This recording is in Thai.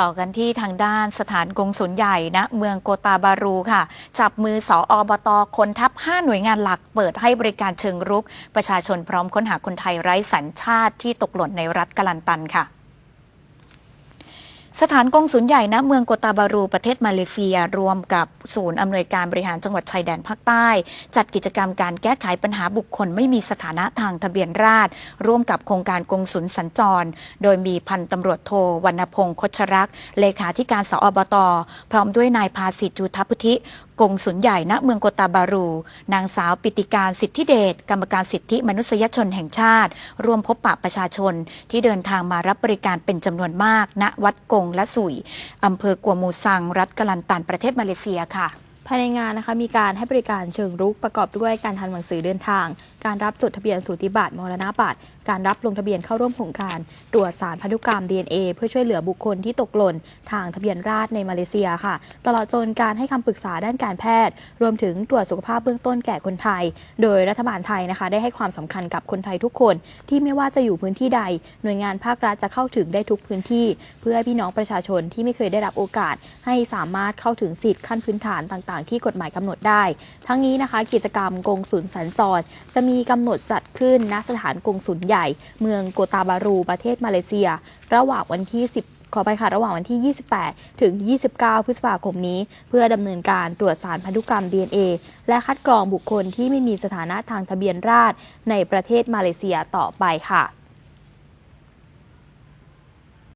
ต่อกันที่ทางด้านสถานกงสุลใหญ่ณเมืองโกตาบารูค่ะ จับมือสออบตคนทัพ5หน่วยงานหลักเปิดให้บริการเชิงรุก ประชาชนพร้อมค้นหาคนไทยไร้สัญชาติที่ตกหล่นในรัฐกาลันตันค่ะ สถานกงสุลใหญ่ณเมืองโกตาบารูประเทศมาเลเซีย รวมกับศูนย์อำนวยการบริหารจังหวัดชายแดนภาคใต้ จัดกิจกรรมการแก้ไขปัญหาบุคคลไม่มีสถานะทางทะเบียนราษฎรร่วมกับโครงการกงสุลสัญจร โดยมีพันตำรวจโทวรรณพงศ์คชรักษ์เลขาธิการสอบต พร้อมด้วยนายภาสิทธิจูทัพพุทธิ กงสุนใหญ่ณเมืองโกตาบารู นางสาวปิติการสิทธิเดชกรรมการสิทธิมนุษยชนแห่งชาติ ร่วมพบปะประชาชน ที่เดินทางมารับบริการเป็นจำนวนมาก ณวัดกงและสุยอำเภอกัวมูซัง รัฐกะลันตันประเทศมาเลเซียค่ะ ภายในงานนะคะมีการให้บริการเชิงรุกประกอบด้วยการทำหนังสือเดินทาง การรับจดทะเบียนสูติบัตรมรณบัตรการรับลงทะเบียนเข้าร่วมโครงการ ตรวจสารพันธุกรรม DNA เพื่อช่วยเหลือบุคคลที่ตกหล่นทางทะเบียนราษฎรในมาเลเซียค่ะ ตลอดจนการให้คำปรึกษาด้านการแพทย์ รวมถึงตรวจสุขภาพเบื้องต้นแก่คนไทย โดยรัฐบาลไทยนะคะได้ให้ความสำคัญกับคนไทยทุกคน ที่ไม่ว่าจะอยู่พื้นที่ใด หน่วยงานภาครัฐจะเข้าถึงได้ทุกพื้นที่ เพื่อให้พี่น้องประชาชนที่ไม่เคยได้รับโอกาส ให้สามารถเข้าถึงสิทธิขั้นพื้นฐานต่างๆ ที่กฎหมายกำหนดได้ ทั้งนี้นะคะ กิจกรรมกงสุลสัญจร จะมีกำหนดจัดขึ้นณสถานกงสุลใหญ่ เมืองโกตาบารู ประเทศมาเลเซีย ระหว่างวันที่ 10ขอไปค่ะระหว่างวันที่ 28 ถึง 29 พฤษภาคมนี้ เพื่อดำเนินการตรวจสารพันธุกรรม DNA และคัดกรองบุคคลที่ไม่มีสถานะทางทะเบียนราษฎรในประเทศมาเลเซียต่อไปค่ะ